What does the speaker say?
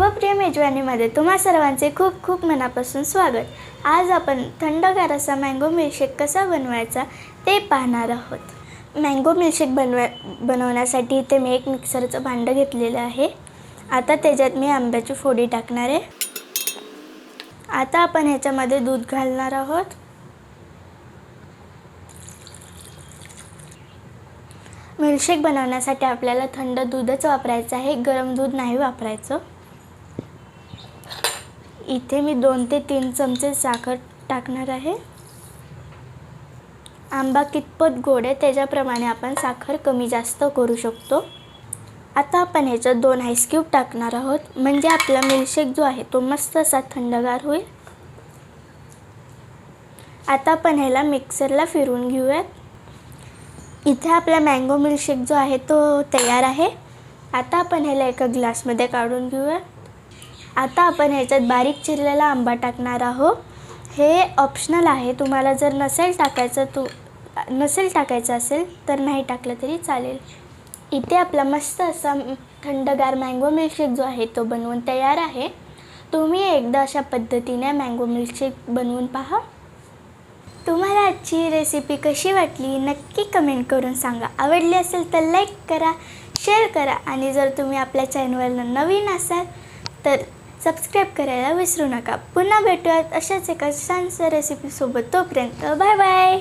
लोकप्रिय मेजवानीमध्ये तुम्हा सर्वांचे खूप खूप मनापासून स्वागत. आज आपण थंडगार असा मँगो मिल्कशेक कसा बनवायचा ते पाहणार आहोत. मँगो मिल्कशेक बनवा बनवण्यासाठी इथे मी एक मिक्सरचं भांडं घेतलेलं आहे. आता त्याच्यात मी आंब्याची फोडी टाकणार आहे. आता आपण ह्याच्यामध्ये दूध घालणार आहोत. मिल्कशेक बनवण्यासाठी आपल्याला थंड दूधच वापरायचं आहे. गरम दूध नाही वापरायचं. इथे मी दोन ते तीन चमचे साखर टाकणार आहे. आंबा कितपत गोड आहे त्याच्याप्रमाणे आपण साखर कमी जास्त करू शकतो. आता आपण ह्याच्यात दोन आईस्क्यूब टाकणार आहोत. म्हणजे आपला मिल्कशेक जो आहे तो मस्त असा थंडगार होईल. आता आपण ह्याला मिक्सरला फिरवून घेऊयात. इथे आपला मँगो मिल्कशेक जो आहे तो तयार आहे. आता आपण ह्याला एका ग्लासमध्ये काढून घेऊयात. आता आपण ह्याच्यात बारीक चिरलेला आंबा टाकणार आहोत. हे ऑप्शनल आहे. तुम्हाला जर नसेल टाकायचं तू नसेल टाकायचं असेल तर नाही टाकलं तरी चालेल. इथे आपला मस्त असा थंडगार मँगो मिल्कशेक जो आहे तो बनवून तयार आहे. तुम्ही एकदा अशा पद्धतीने मँगो मिल्कशेक बनवून पहा. तुम्हाला आजची रेसिपी कशी वाटली नक्की कमेंट करून सांगा. आवडली असेल तर लाईक करा शेअर करा आणि जर तुम्ही आपल्या चॅनलला नवीन असाल तर सबस्क्राईब करायला विसरू नका. पुन्हा भेटूयात अशाच एका छानशा रेसिपीसोबत तोपर्यंत बाय बाय.